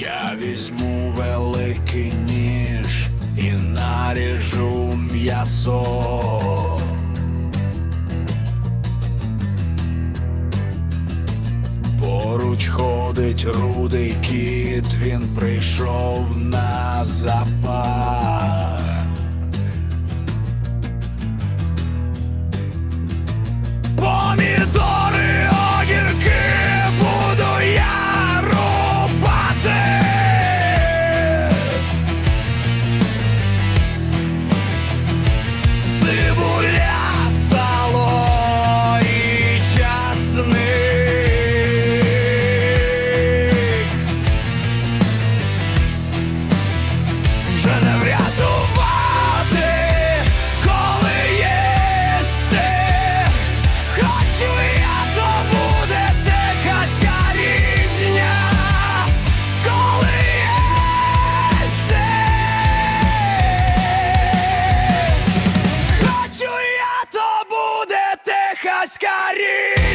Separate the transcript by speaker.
Speaker 1: Я візьму великий ніж і наріжу м'ясо. Поруч ходить рудий кіт, він прийшов на запас. Ascari!